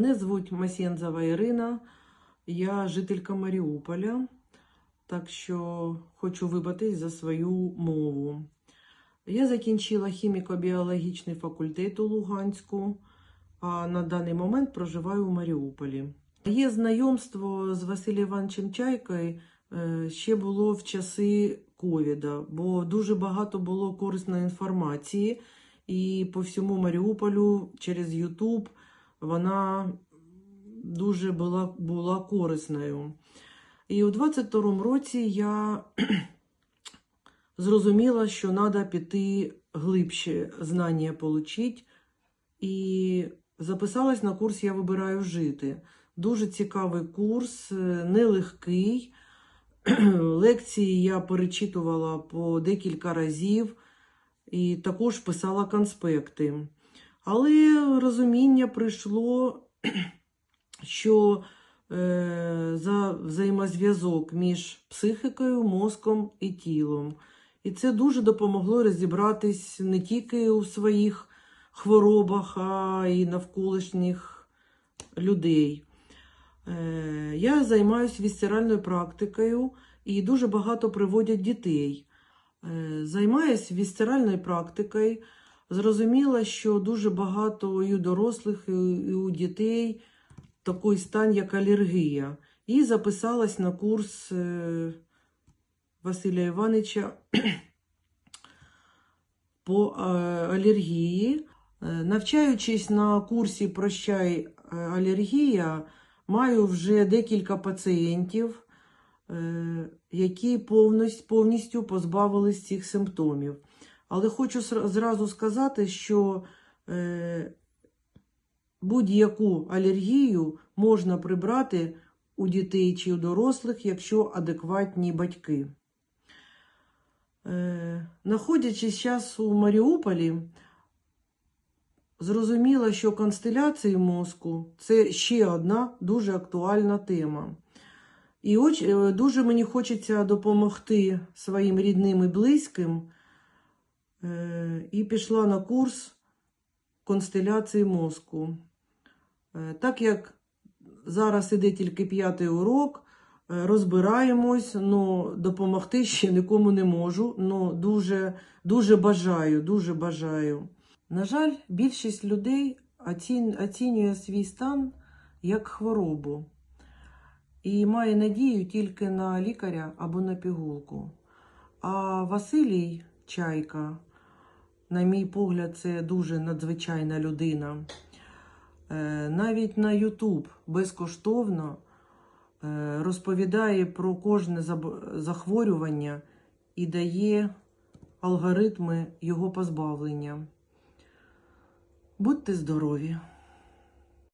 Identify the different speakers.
Speaker 1: Мене звуть Масєнзова Ірина, я жителька Маріуполя, так що хочу вибатись за свою мову. Я закінчила хіміко-біологічний факультет у Луганську, а на даний момент проживаю у Маріуполі. Є знайомство з Василем Івановичем Чайкою е, ще було в часи ковіда, бо дуже багато було корисної інформації, і по всьому Маріуполю через Ютуб вона дуже була, була корисною. І у 22-му році я зрозуміла, що треба піти глибше знання отримати, і записалась на курс Я вибираю жити. Дуже цікавий курс, е, нелегкий. Лекції я перечитувала по декілька разів і також писала конспекти. Але розуміння прийшло, що е, за взаємозв'язок між психікою, мозком і тілом. І це дуже допомогло розібратись не тільки у своїх хворобах, а й навколишніх людей. Е, Я займаюся вісцеральною практикою і дуже багато приводять дітей. Е, Займаюся вісцеральною практикою. Зрозуміла, що дуже багато і у дорослих, і у дітей такий стан, як алергія. І записалась на курс е, Василя Івановича по е, алергії. Е, Навчаючись на курсі Прощай алергія, маю вже декілька пацієнтів, які повністю позбавились цих симптомів. Але хочу зразу сказати, що е, будь-яку алергію можна прибрати у дітей чи у дорослих, якщо адекватні батьки. Е, Находячись зараз у Маріуполі, зрозуміла, що констеляції мозку це ще одна дуже актуальна тема. І е, дуже мені хочеться допомогти своїм рідним і близьким. Е, І пішла на курс констеляції мозку. Е, Так як зараз іде тільки п'ятий урок, е, розбираємось, але допомогти ще нікому не можу. Ну, дуже, дуже бажаю, дуже бажаю. На жаль, більшість людей оцінює свій стан як хворобу і має надію тільки на лікаря або на пігулку. А Василій Чайка, на мій погляд, це дуже надзвичайна людина. Е, Навіть на Ютуб безкоштовно е, розповідає про кожне захворювання і дає алгоритми його позбавлення. Будьте здорові!